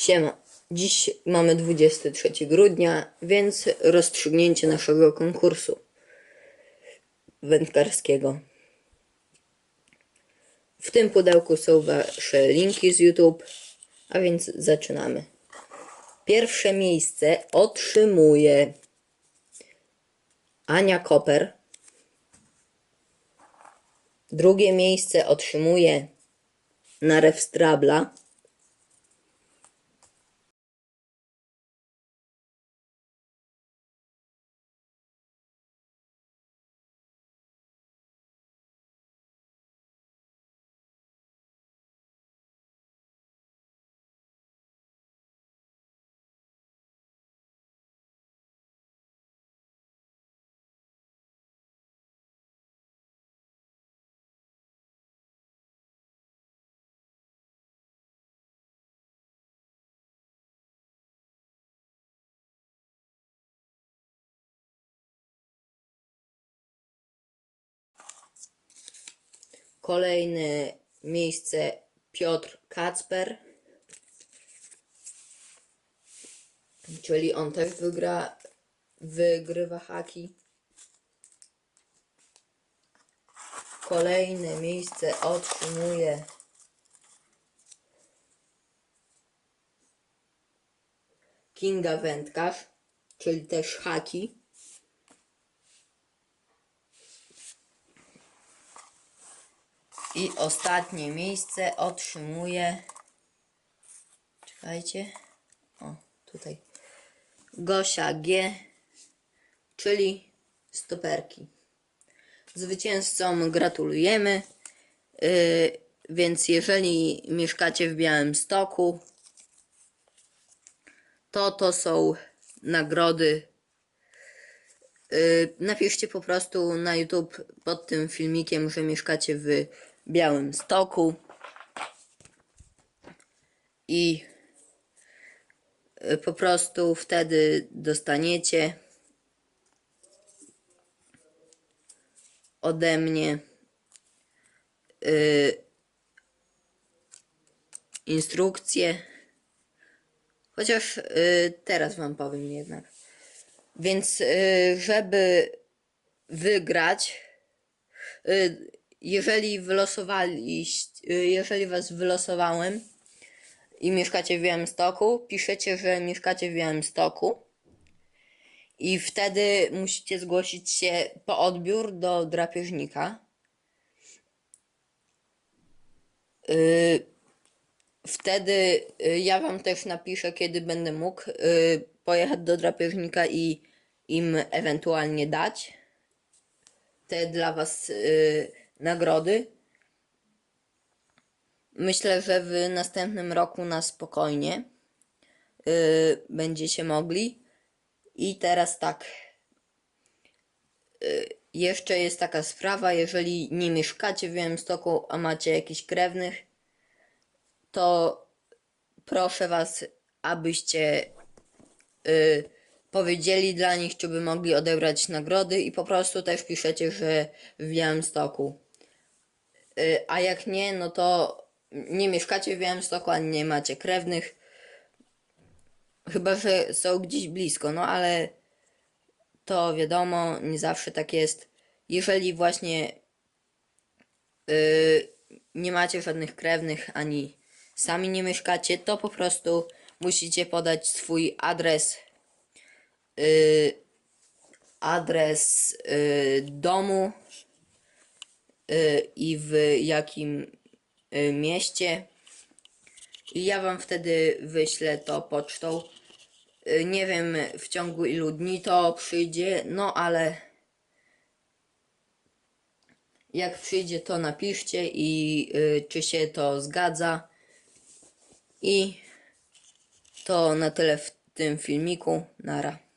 Siema. Dziś mamy 23 grudnia, więc rozstrzygnięcie naszego konkursu wędkarskiego. W tym pudełku są wasze linki z YouTube, a więc zaczynamy. Pierwsze miejsce otrzymuje Ania Koper. Drugie miejsce otrzymuje Narew Strabla. Kolejne miejsce Piotr Kacper. Czyli on też wygra, wygrywa haki. Kolejne miejsce otrzymuje Kinga Wędkarz, czyli też haki. I ostatnie miejsce otrzymuje. Czekajcie. O, tutaj. Gosia G, czyli stoperki. Zwycięzcom gratulujemy. Yy, więc jeżeli mieszkacie w Białymstoku, to to są nagrody. Yy, napiszcie po prostu na YouTube pod tym filmikiem, że mieszkacie w Białymstoku i yy, po prostu wtedy dostaniecie ode mnie yy, instrukcje. Chociaż y, teraz wam powiem jednak. Więc y, żeby wygrać, y, jeżeli wylosowaliście, y, jeżeli was wylosowałem i mieszkacie w Białymstoku, piszecie, że mieszkacie w Białymstoku i wtedy musicie zgłosić się po odbiór do drapieżnika. Y, Wtedy y, ja wam też napiszę, kiedy będę mógł pojechać do drapieżnika i im ewentualnie dać te dla was nagrody. Myślę, że w następnym roku na spokojnie y, będziecie mogli. I teraz tak. Y, jeszcze jest taka sprawa, jeżeli nie mieszkacie w Białymstoku, a macie jakichś krewnych, to proszę was, abyście y, powiedzieli dla nich, czy by mogli odebrać nagrody i po prostu też piszecie, że w Białymstoku. Y, a jak nie, no to nie mieszkacie w Białymstoku, ani nie macie krewnych. Chyba, że są gdzieś blisko, no ale to wiadomo, nie zawsze tak jest. Jeżeli właśnie y, nie macie żadnych krewnych, ani sami nie mieszkacie, to po prostu musicie podać swój adres y, adres y, domu i w jakim y, mieście. I ja wam wtedy wyślę to pocztą. Y, nie wiem w ciągu ilu dni to przyjdzie, no ale jak przyjdzie to napiszcie i y, czy się to zgadza. I to na tyle w tym filmiku. Nara.